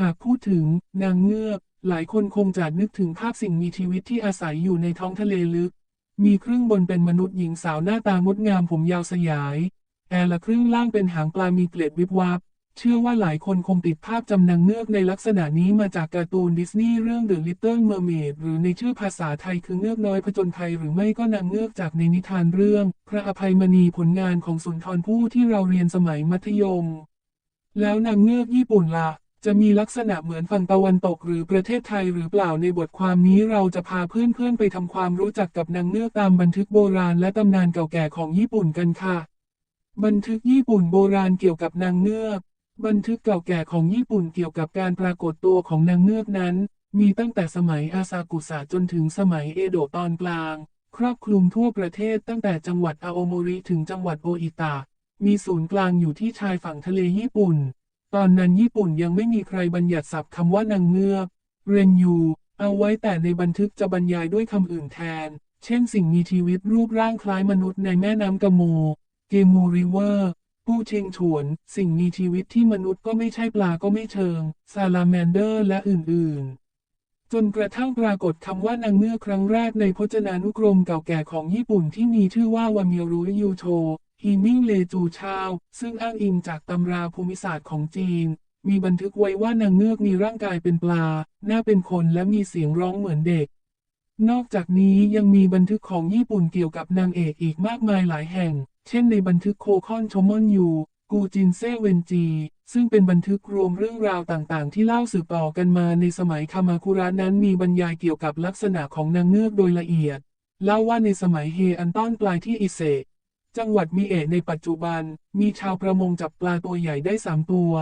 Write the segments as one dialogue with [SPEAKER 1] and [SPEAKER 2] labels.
[SPEAKER 1] หากพูดถึง นางเงือก หลายคนคงจะนึกถึงภาพสิ่งมีชีวิตที่อาศัยอยู่ในท้องทะเลลึก มีครึ่งบนเป็นมนุษย์หญิงสาวหน้าตางดงามผมยาวสยาย แอละครึ่งล่างเป็นหางปลามีเกล็ดวิบวับ เชื่อว่าหลายคนคงติดภาพจำนางเงือกในลักษณะนี้มาจากการ์ตูนดิสนีย์เรื่อง The Little Mermaid หรือในชื่อภาษาไทยคือเงือกน้อยผจญภัยหรือไม่ก็นางเงือกจากในนิทานเรื่อง พระอภัยมณีผลงานของสุนทรภู่ที่เราเรียนสมัยมัธยม แล้วนางเงือกญี่ปุ่นล่ะ จะมีลักษณะเหมือนฝั่งตะวันตกหรือประเทศไทยหรือเปล่าในบทความนี้เราจะพาเพื่อนๆไปทำความรู้จักกับนางเงือกตามบันทึกโบราณและตำนานเก่าแก่ของญี่ปุ่นกันค่ะ บันทึกญี่ปุ่นโบราณเกี่ยวกับนางเงือก บันทึกเก่าแก่ของญี่ปุ่นเกี่ยวกับการปรากฏตัวของนางเงือกนั้น มีตั้งแต่สมัยอาซากุสะจนถึงสมัยเอโดะตอนกลาง ครอบคลุมทั่วประเทศตั้งแต่จังหวัดอาโอโมริถึงจังหวัดโออิตะมีศูนย์กลางอยู่ที่ชายฝั่งทะเลญี่ปุ่น ตอนนั้นญี่ปุ่นยังไม่มีใครบัญญัติศัพท์คำว่านางเงือกเรนยูเอาไว้แต่ในบันทึกจะบรรยายด้วยคำอื่นแทน เช่นสิ่งมีชีวิตรูปร่างคล้ายมนุษย์ในแม่น้ำกะโม เกมูริเวอร์ ผู้เชิงฉวน สิ่งมีชีวิตที่มนุษย์ก็ไม่ใช่ปลาก็ไม่เชิง ซาลาแมนเดอร์และอื่นๆ จนกระทั่งปรากฏคำว่านางเงือกครั้งแรกในพจนานุกรมเก่าแก่ของญี่ปุ่นที่มีชื่อว่าวามิรุยูโช ฮีมิงเลจูชาว ซึ่งอ้างอิงจากตำราภูมิศาสตร์ของจีน มีบันทึกไว้ว่านางเงือกมีร่างกายเป็นปลา หน้าเป็นคนและมีเสียงร้องเหมือนเด็ก นอกจากนี้ยังมีบันทึกของญี่ปุ่นเกี่ยวกับนางเอกอีกมากมายหลายแห่ง เช่นในบันทึกโคคอนชมอนยูกูจินเซเวนจี ซึ่งเป็นบันทึกรวมเรื่องราวต่างๆ ที่เล่าสืบต่อกันมาในสมัยคามาคุระนั้นมีบรรยายเกี่ยวกับลักษณะของนางเงือกโดยละเอียด เล่าว่าในสมัยเฮอันต้อนปลายที่อิเซะ จังหวัดมีเอะในปัจจุบัน มีชาวประมงจับปลาตัวใหญ่ได้สามตัว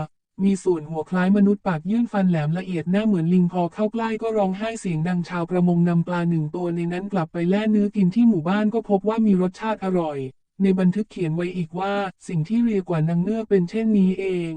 [SPEAKER 1] มีส่วนหัวคล้ายมนุษย์ปากยื่นฟันแหลมละเอียดหน้าเหมือนลิงพอเข้าใกล้ก็ร้องไห้เสียงดังชาวประมงนำปลาหนึ่งตัวในนั้นกลับไปแล่เนื้อกินที่หมู่บ้านก็พบว่ามีรสชาติอร่อย ในบันทึกเขียนไว้อีกว่า สิ่งที่เรียกว่านางเงือกเป็นเช่นนี้เอง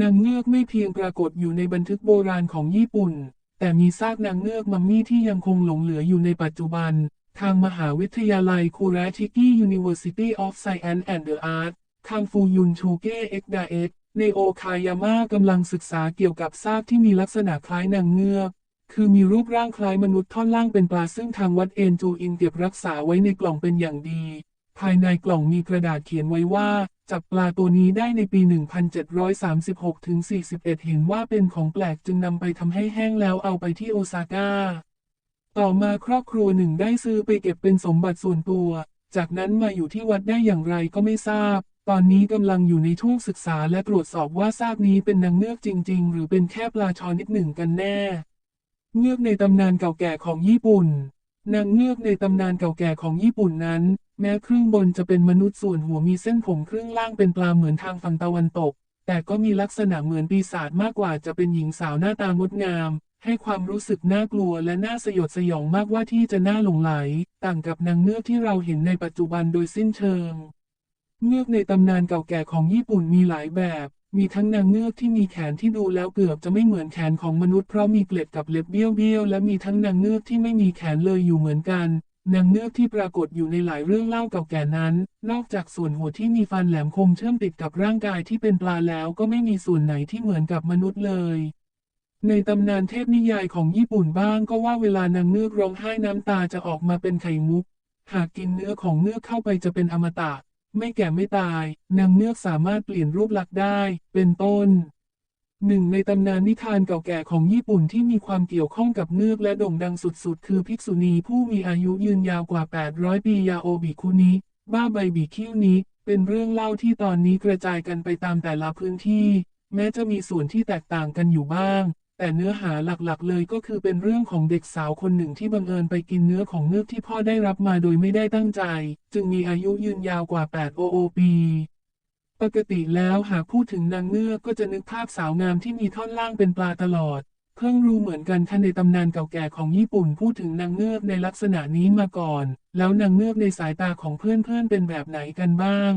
[SPEAKER 1] นางเงือกไม่เพียงปรากฏอยู่ในบันทึกโบราณของญี่ปุ่น แต่มีซากนางเงือกมัมมี่ที่ยังคงหลงเหลืออยู่ในปัจจุบัน ทางมหาวิทยาลัยคูราชิกิ University of Science and the Art ทางฟูยุนชูเกะเอ็กดาเอ็กในโอคายาม่ากำลังศึกษาเกี่ยวกับซากที่มีลักษณะคล้ายนางเงือก คือมีรูปร่างคล้ายมนุษย์ท่อนล่างเป็นปลาซึ่งทางวัดเอ็นจูอินเก็บรักษาไว้ในกล่องเป็นอย่างดี ภายในกล่องมีกระดาษเขียนไว้ว่า จับปลาตัวนี้ได้ในปี 1736-41 เห็นว่าเป็นของแปลกจึงนำไปทำให้แห้งแล้วเอาไปที่โอซาก้า ต่อมาครอบครัวหนึ่งได้ซื้อไปเก็บเป็นสมบัติส่วนตัว จากนั้นมาอยู่ที่วัดได้อย่างไรก็ไม่ทราบ ตอนนี้กำลังอยู่ในช่วงศึกษาและตรวจสอบว่าซากนี้เป็นนางเงือกจริง ๆ หรือเป็นแค่ปลาชอนิดหนึ่งกันแน่ เงือกในตำนานเก่าแก่ของญี่ปุ่น นางเงือกในตำนานเก่าแก่ของญี่ปุ่นนั้น แม้ครึ่งบนจะเป็นมนุษย์ส่วนหัวมีเส้นผมครึ่งล่างเป็นปลาเหมือนทางฝั่งตะวันตก แต่ก็มีลักษณะเหมือนปีศาจมากกว่าจะเป็นหญิงสาวหน้าตางดงาม ให้ความรู้สึกน่ากลัวและน่าสยดสยองมากว่าที่จะน่าหลงไหล ต่างกับนางเงือกที่เราเห็นในปัจจุบันโดยสิ้นเชิง เงือกในตำนานเก่าแก่ของญี่ปุ่นมีหลายแบบ มีทั้งนางเงือกที่มีแขนที่ดูแล้วเกือบจะไม่เหมือนแขนของมนุษย์เพราะมีเกล็ดกับเล็บเบี้ยวๆและมีทั้งนางเงือกที่ไม่มีแขนเลยอยู่เหมือนกันนางเงือกที่ปรากฏอยู่ในหลายเรื่องเล่าเก่าแก่นั้น นอกจากส่วนหัวที่มีฟันแหลมคมเชื่อมติดกับร่างกายที่เป็นปลาแล้วก็ไม่มีส่วนไหนที่เหมือนกับมนุษย์เลย ในตำนานเทพนิยายของญี่ปุ่นบ้างก็ว่าเวลานางเงือกร้องไห้น้ำตาจะออกมาเป็นไข่มุก หากกินเนื้อของเงือกเข้าไปจะเป็นอมตะ ไม่แก่ไม่ตาย นางเงือกสามารถเปลี่ยนรูปลักษณ์ได้ เป็นต้น หนึ่งในตำนานนิทานเก่าแก่ของญี่ปุ่นที่มีความเกี่ยวข้องกับเงือกและโด่งดังสุดๆ คือภิกษุณีผู้มีอายุยืนยาวกว่า 800 ปียาโอบิคุนิบ้าใบบิคิวนิเป็นเรื่องเล่าที่ตอนนี้กระจายกันไปตามแต่ละพื้นที่ แม้จะมีส่วนที่แตกต่างกันอยู่บ้าง แต่เนื้อหาหลักๆ เลยก็คือเป็นเรื่องของเด็กสาวคนหนึ่งที่บังเอิญไปกินเนื้อของเงือกที่พ่อได้รับมาโดยไม่ได้ตั้งใจ จึงมีอายุยืนยาวกว่า 8 โอโอปี ปกติแล้วหากพูดถึงนางเงือกก็จะนึกภาพสาวงามที่มีท่อนล่างเป็นปลาตลอด เพิ่งรู้เหมือนกันท่านในตำนานเก่าแก่ของญี่ปุ่นพูดถึงนางเงือกในลักษณะนี้มาก่อน แล้วนางเงือกในสายตาของเพื่อนๆเป็นแบบไหนกันบ้าง